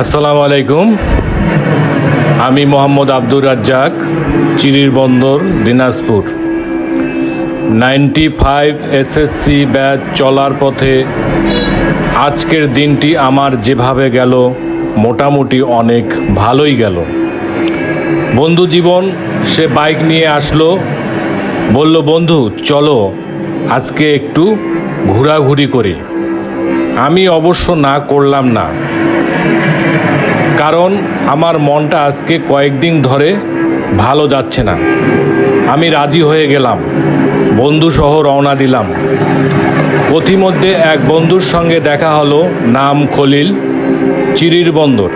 আসসালামু আলাইকুম আমি Mohammad Abdur Razzak, Chirirbandar, Dinajpur. Ninety five SSC batch চলার পথে আজকের দিনটি আমার যেভাবে গেল, মোটামুটি অনেক ভালোই গেল। বন্ধু জীবন, সে বাইক নিয়ে আসলো, বলল, বন্ধু, চলো। আজকে একটু ঘোরাঘুরি করি। আমি অবশ্য না করলাম না। কারণ আমার মনটা আজকে কয়েকদিন ধরে ভালো যাচ্ছে না। আমি রাজি হয়ে গেলাম। বন্ধু সহ রওনা দিলাম। পথিমধ্যে এক বন্ধুর সঙ্গে দেখা হলো নাম খলিল, চিরির বন্দর।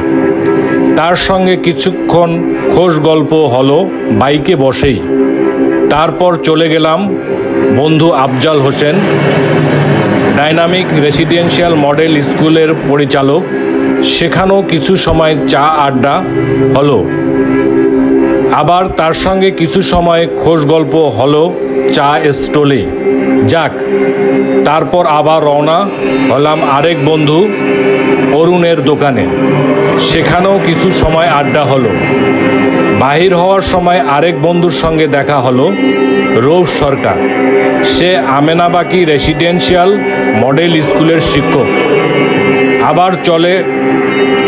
তার সঙ্গে কিছুক্ষণ খোশ গল্প হলো, বাইকে বসেই। তারপর চলে গেলাম বন্ধু Afzal Hossain, dynamic residential model স্কুলের পরিচালক। সেখানেও কিছু সময় চা আড্ডা হলো। আবার তার সঙ্গে কিছু সময় খোশ গল্প হলো চা স্টলে। যাক, তারপর আবার রওনা হলাম আরেক বন্ধু অরুণের দোকানে। সেখানেও কিছু সময় আড্ডা হলো। বাহির হওয়ার সময় আরেক বন্ধুর সঙ্গে দেখা হলো। রৌফ সরকার। সে আমেনাবাকি রেসিডেন্সিয়াল মডেল স্কুলের শিক্ষক। আবার চলে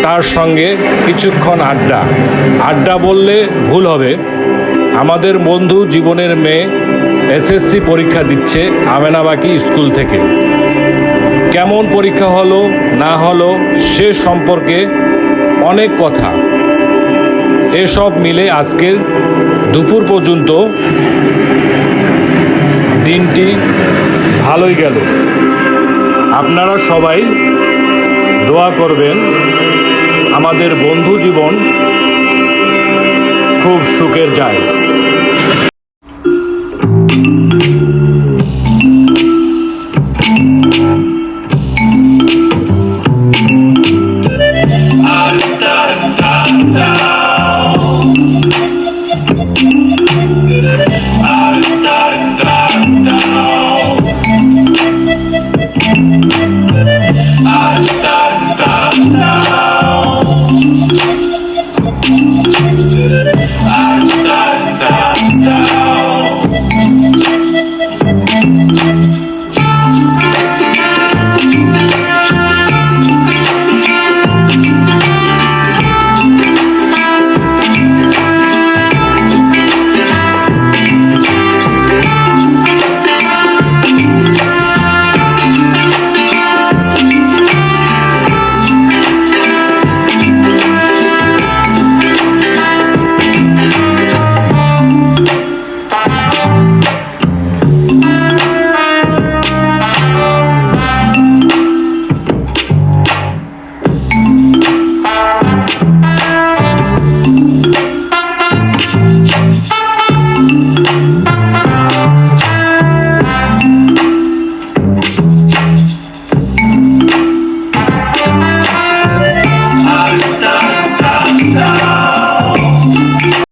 তার সঙ্গে কিছুক্ষণ আড্ডা। আড্ডা বললে ভুল হবে। আমাদের বন্ধু জীবনের মেয়ে এসএসসি পরীক্ষা দিচ্ছে আমেনাবাকি স্কুল থেকে। কেমন পরীক্ষা হলো, না হলো, সে সম্পর্কে অনেক কথা। এসব মিলে আজকের দুপুর পর্যন্ত দিনটি ভালোই গেল। আপনারা সবাই দোয়া করবেন। আমাদের বন্ধু জীবন খুব সুখের যায়।